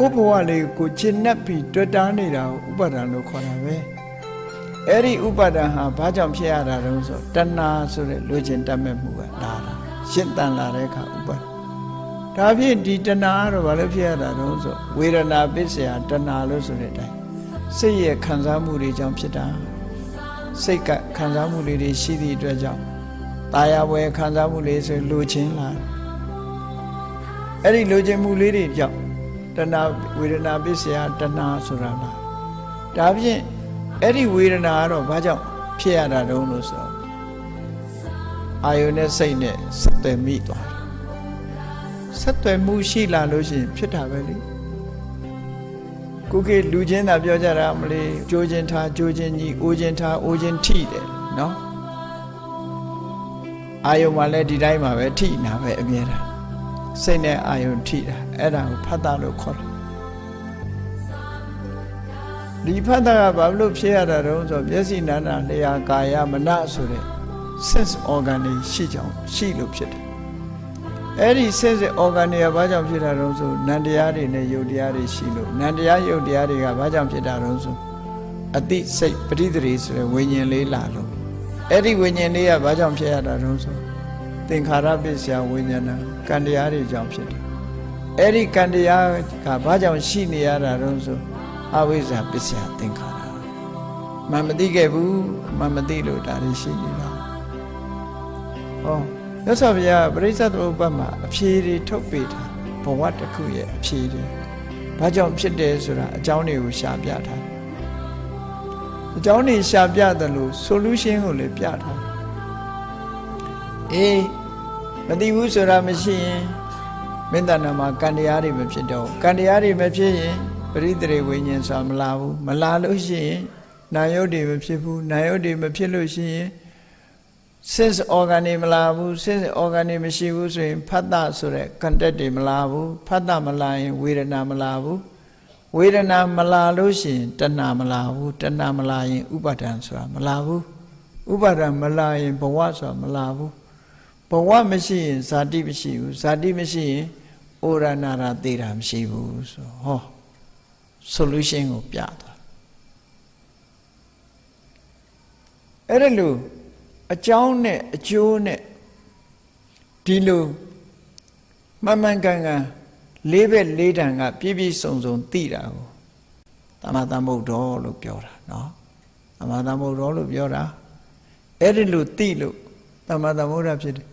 ကိုယ့်ဘဝလေးကိုကျင့်납ပြီးတွေ့တာနေတာကိုဥပါဒံလို့ခေါ်တာပဲအဲ့ဒီဥပါဒံဟာဘာကြောင့်ဖြစ်ရတာတုံးဆိုတဏှာဆိုတဲ့လူကျင်တတ်မဲ့မှုကလာတာရှင်းတန်လာတဲ့အခါဥပါဒံဒါဖြင့်ဒီတဏှာကတော့ဘာလို့ဖြစ်ရတာတုံးဆိုဝေဒနာပစ္စယတဏှာလို့ဆိုတဲ့အတိုင်းစိတ်ရဲ့ခံစားမှုတွေကြောင့်ဖြစ်တာစိတ်ကခံစားမှုလေးတွေရှိသည့်အတွက်ကြောင့်ตายဝယ်ခံစားမှုလေးဆိုလူချင်းလာတယ်အဲ့ဒီလူချင်းမှုလေးတွေကြောင့် တဏဝေဒနာပစ္စယတဏဆိုတာလားဒါဖြင့်အဲ့ဒီဝေဒနာကတော့ဘာကြောင့်ဖြစ်ရတာတုံးလို့ဆိုတော့အာယုန်နဲ့စိတ်နဲ့ဆက်သွယ်မိသွားတယ်ဆက်သွယ်မှုရှိလာလို့ရှိရင်ဖြစ်တာပဲလေကိုကေလူချင်းသာပြောကြတာမလေးကြိုးချင်းထားကြိုးချင်းကြီးအိုးချင်းထားအိုးချင်းထိတယ်နော်အာယုန်မှာလည်းဒီတိုင်းမှာပဲထိနာပဲအမြဲတမ်း စိတ်နဲ့အာယုံထိတာအဲ့ဒါကိုဖတ်တာလို့ခေါ်တယ်ဒီဖတ်တာကဘာလို့ဖြစ်ရတာတုံးဆိုမျက်စိနာနာလျာကာယမနဆိုတဲ့ sense organ တွေရှိကြောင်းရှိလို့ဖြစ်တယ်အဲ့ဒီ sense organ တွေကဘာကြောင့်ဖြစ်တာတုံးဆိုနန္တရားတွေနဲ့ယုတ်တရားတွေရှိလို့နန္တရားယုတ်တရားတွေကဘာကြောင့်ဖြစ်တာတုံးဆိုအတိစိတ်ပဋိသရေဆိုတဲ့ဝိညာဉ်လေးလာလို့အဲ့ဒီဝိညာဉ်လေးကဘာကြောင့်ဖြစ်ရတာတုံးဆို သင်္ခါရပစ္စယဝိညာဏကံတရားတွေကြောင့်ဖြစ်တယ်။အဲ့ဒီကံတရားကဘာကြောင့်ရှိနေရတာတုံးဆိုအဝိဇ္ဇာပစ္စယသင်္ခါရ။မမသိခဲ့ဘူးမမသိလို့ဒါတွေရှိနေတာ။ဟောမြတ်စွာဘုရားပရိစ္ဆေသမုပ္ပါမှာအဖြေတွေထုတ်ပေးတာဘဝတစ်ခုရဲ့အဖြေတွေဘာကြောင့်ဖြစ်တယ်ဆိုတာအကြောင်းတွေကိုရှာပြထားတယ်။အကြောင်းတွေရှာပြတယ်လို့ solution ကိုလည်းပြထားတယ်။အေးမ သိဘူးဆိုတာမရှိရင်မေတ္တာနာမှာကံတရားတွေမဖြစ်တော့ဘူးကံတရားတွေမဖြစ်ရင်ပရိသေဝိညာဉ်ဆိုတာမလာဘူးမလာလို့ရှိရင်နာယုတ်တွေမဖြစ်ဘူးနာယုတ်တွေမဖြစ်လို့ရှိရင် sense organ တွေမလာဘူး sense organ တွေမရှိဘူးဆိုရင်ဖတ်တာဆိုတဲ့ contact တွေမလာဘူးဖတ်တာမလာရင်ဝေဒနာမလာဘူးဝေဒနာမလာလို့ရှိရင်တဏှာမလာဘူးတဏှာမလာရင်ဥပါဒံဆိုတာမလာဘူးဥပါဒံမလာရင်ဘဝဆိုတာမလာဘူး ဘဝမရှိရင်ဇာတိမရှိဘူးဇာတိမရှိရင်ဩရဏရာသေတာမရှိဘူးဆိုဟော solution ကိုပြသွားအဲ့ဒါလို့အကြောင်းနဲ့အကျိုးနဲ့ဒီလိုမမှန်ကန်ကန်လေးဘက်လေးတန်ကပြည့်ပြည့်စုံစုံသိတာကိုတမသမုဒ္ဒောလို့ပြောတာเนาะတမသမုဒ္ဒောလို့ပြောတာအဲ့ဒီလိုသိလို့တမသမုဒ္ဒဖြစ်တယ်